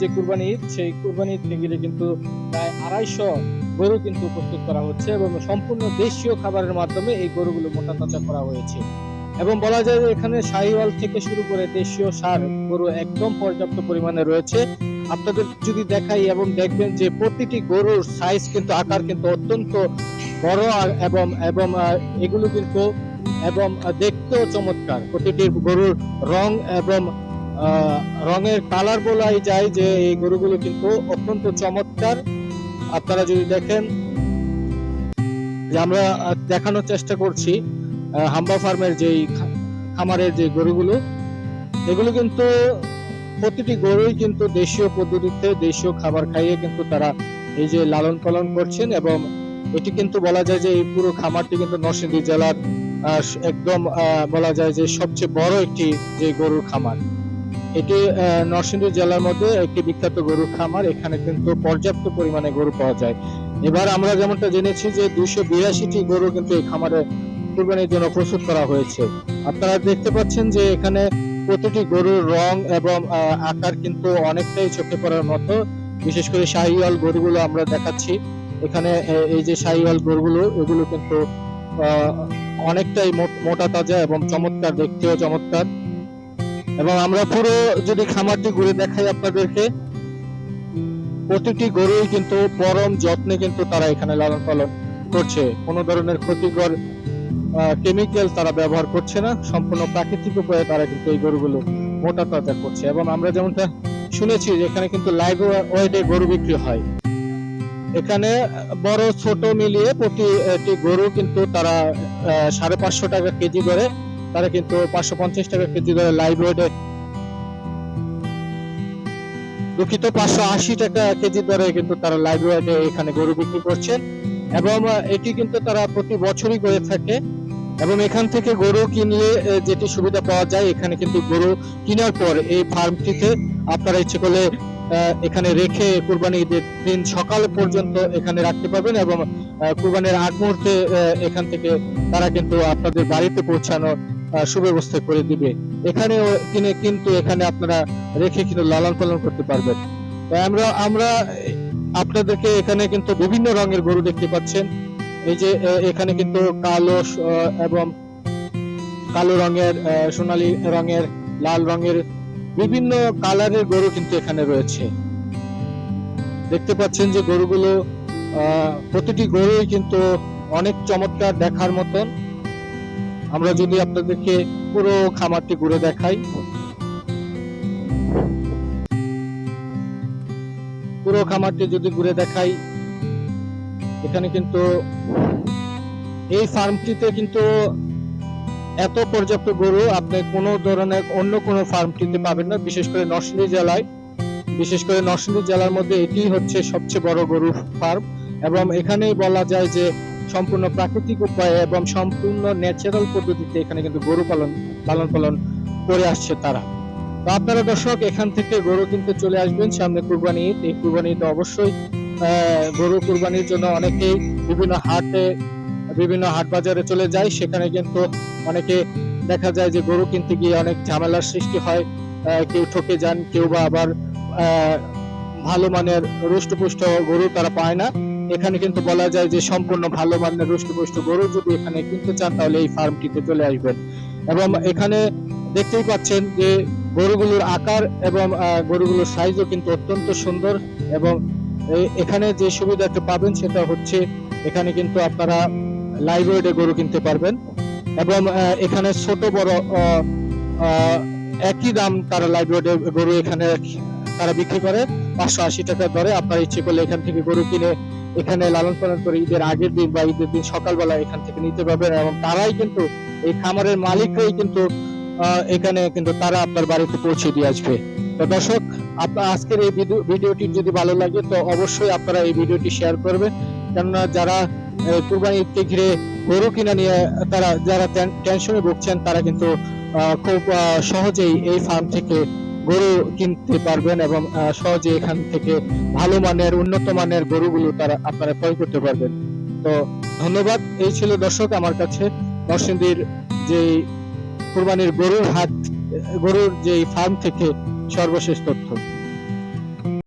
যে কুরবানি ঈদ, সেই কুরবানি কিন্তু প্রায় আড়াইশো গরু কিন্তু প্রস্তুত করা হচ্ছে এবং সম্পূর্ণ দেশীয় খাবারের মাধ্যমে এই গরুগুলো মোটা তাজা করা হয়েছে। এবং বলা যায় এখানে থেকে শুরু করে দেশীয় সার গরু একদম পর্যাপ্ত পরিমাণে রয়েছে। আপনাদের যদি দেখাই এবং দেখবেন যে প্রতিটি গরুর সাইজ কিন্তু, আকার কিন্তু অত্যন্ত বড় আর এবং এবং এগুলো কিন্তু, এবং দেখতেও চমৎকার। প্রতিটি গরুর রং এবং রঙের কালার বলাই যায় যে এই গরুগুলো কিন্তু অত্যন্ত চমৎকার। আপনারা যদি দেখেন, যে আমরা দেখানোর চেষ্টা করছি হাম্বা ফার্মের খা- খামারের যে গরুগুলো, এগুলো কিন্তু প্রতিটি গরুই কিন্তু দেশীয় পদ্ধতিতে দেশীয় খাবার খাইয়ে কিন্তু তারা এই যে লালন পালন করছেন এবং এটি কিন্তু বলা যায় যে এই পুরো খামারটি কিন্তু নরসিংদী জেলার একদম বলা যায় যে সবচেয়ে বড় একটি যে গরুর খামার। এটি নরসিংদী জেলার মধ্যে একটি বিখ্যাত গরুর খামার। এখানে কিন্তু পর্যাপ্ত পরিমাণে গরু পাওয়া যায়। এবার আমরা যেমনটা জেনেছি যে দুইশো বিরাশিটি গরু কিন্তু এই খামারে কুরবানির জন্য প্রস্তুত করা হয়েছে। আপনারা দেখতে পাচ্ছেন যে এখানে প্রতিটি গরুর রং এবং আকার কিন্তু অনেকটাই চোখে পড়ার মতো। বিশেষ করে শাহিওয়াল গরুগুলো আমরা দেখাচ্ছি। এখানে এই যে শাহিওয়াল গরুগুলো, এগুলো কিন্তু অনেকটাই মোটা তাজা এবং চমৎকার, দেখতেও চমৎকার। এবং আমরা পুরো যদি খামারটি ঘুরে দেখাই আপনাদেরকে, প্রতিটি গরুই কিন্তু পরম যত্নে কিন্তু তারা এখানে লালন পালন করছে। কোনো ধরনের ক্ষতিকর কেমিক্যাল তারা ব্যবহার করছে না। সম্পূর্ণ প্রাকৃতিক উপায়ে তারা কিন্তু এই গরুগুলো মোটা তাজা করছে। এবং আমরা যেমনটা শুনেছি যে এখানে কিন্তু লাইভ ওয়েটে গরু বিক্রি হয়। এখানে বড় ছোট মিলিয়ে প্রতিটি গরু কিন্তু তারা সাড়ে পাঁচশো টাকা কেজি করে তারা কিন্তু পাঁচশো পঞ্চাশ টাকা কেজি করে লাইভ ওয়েটে দুঃখিত, পাঁচশো আশি টাকা কেজি দরে কিন্তু তারা লাইভ ওয়েটে এখানে গরু বিক্রি করছেন এবং এটি কিন্তু তারা প্রতি বছরই করে থাকে। এবং এখান থেকে গরু কিনলে যেটি সুবিধা পাওয়া যায়, এখানে কিন্তু গরু কেনার পর এই ফার্মটিতে আপনারা ইচ্ছে করলে এখানে রেখে কুরবানি ঈদের দিন সকাল পর্যন্ত এখানে রাখতে পারবেন এবং কুরবানির আগ মুহূর্তে এখান থেকে তারা কিন্তু আপনাদের বাড়িতে পৌঁছানোর সুব্যবস্থা করে দিবে। এখানেও কিনে কিন্তু এখানে আপনারা রেখে কিন্তু লালন পালন করতে পারবেন। আমরা আমরা আপনাদেরকে এখানে কিন্তু বিভিন্ন রঙের গরু দেখতে পাচ্ছেন। এই যে এখানে কিন্তু কালো এবং কালো রঙের সোনালী রঙের, লাল রঙের বিভিন্ন কালারের গরু কিন্তু এখানে রয়েছে। দেখতে পাচ্ছেন যে গরুগুলো প্রতিটি গরুই কিন্তু অনেক চমৎকার দেখার মতন। আমরা যদি আপনাদেরকে পুরো খামারটি ঘুরে দেখাই। পুরো খামারটি যদি ঘুরে দেখাই, এখানে কিন্তু এই ফার্মটিতে কিন্তু এত পর্যাপ্ত গরু আপনি কোনো ধরনের অন্য কোনো ফার্মটিতে পাবেন না, বিশেষ করে নরসিংদী জেলায়। বিশেষ করে নরসিংদী জেলার মধ্যে এটি হচ্ছে সবচেয়ে বড় গরু ফার্ম এবং এখানেই বলা যায় যে সম্পূর্ণ প্রাকৃতিক উপায়ে এবং সম্পূর্ণ ন্যাচারাল পদ্ধতিতে এখানে কিন্তু গরু পালন, লালন পালন করে আসছে তারা। তো আপনারা দর্শক, এখান থেকে গরু কিনতে চলে আসবেন। সামনে কুরবানি ঈদ। এই কুরবানি ঈদে অবশ্যই গরু কুরবানির জন্য অনেকেই বিভিন্ন হাটে, বিভিন্ন হাট বাজারে চলে যায়। সেখানে কিন্তু অনেকে দেখা যায় যে গরু কিনতে গিয়ে অনেক ঝামেলার সৃষ্টি হয়। কেউ ঠকে যান, কেউ বা আবার ভালো মানের রুষ্টপুষ্ট গরু তারা পায় না। এখানে কিন্তু বলা যায় যে সম্পূর্ণ ভালো মানের রুষ্টপুষ্ট গরু যদি এখানে কিনতে চান, তাহলে এই ফার্মটিতে চলে আসবেন। এবং এখানে দেখতেই পাচ্ছেন যে গরুগুলোর আকার এবং গরুগুলোর সাইজও কিন্তু অত্যন্ত সুন্দর এবং এখানে যে সুবিধাটা পাবেন সেটা হচ্ছে এখানে কিন্তু আপনারা ওয়েটে গরু কিনতে পারবেন এবং এখানে ছোট, বড় একই দাম তারা ওয়েটে গরু এখানে তারা বিক্রি করে। পাঁচশো আশি টাকা দরে আপনার ইচ্ছে করলে এখান থেকে গরু কিনে এখানে লালন পালন করে ঈদের আগের দিন বা ঈদের দিন সকালবেলা এখান থেকে নিতে পারবেন এবং তারাই কিন্তু এই খামারের মালিকরাই কিন্তু এখানে কিন্তু তারা আপনার বাড়িতে পৌঁছে দিয়ে আসবে। তো দর্শক আপনার আজকের এই ভিডিও- ভিডিওটি যদি ভালো লাগে তো অবশ্যই আপনারা এই ভিডিওটি শেয়ার করবেন। কেননা যারা কুরবানি ঈদকে ঘিরে গরু কিনা নিয়ে তারা, যারা টেনশনে ভুগছেন তারা কিন্তু খুব সহজেই এই ফার্ম থেকে গরু কিনতে পারবেন এবং সহজে এখান থেকে ভালো মানের, উন্নত মানের গরুগুলো তারা আপনারা ক্রয় করতে পারবেন। তো ধন্যবাদ। এই ছিল দর্শক আমার কাছে। নরসিংদীর যে কুরবানির গরুর হাট, গরুর যে ফার্ম থেকে সর্বশেষ তথ্য।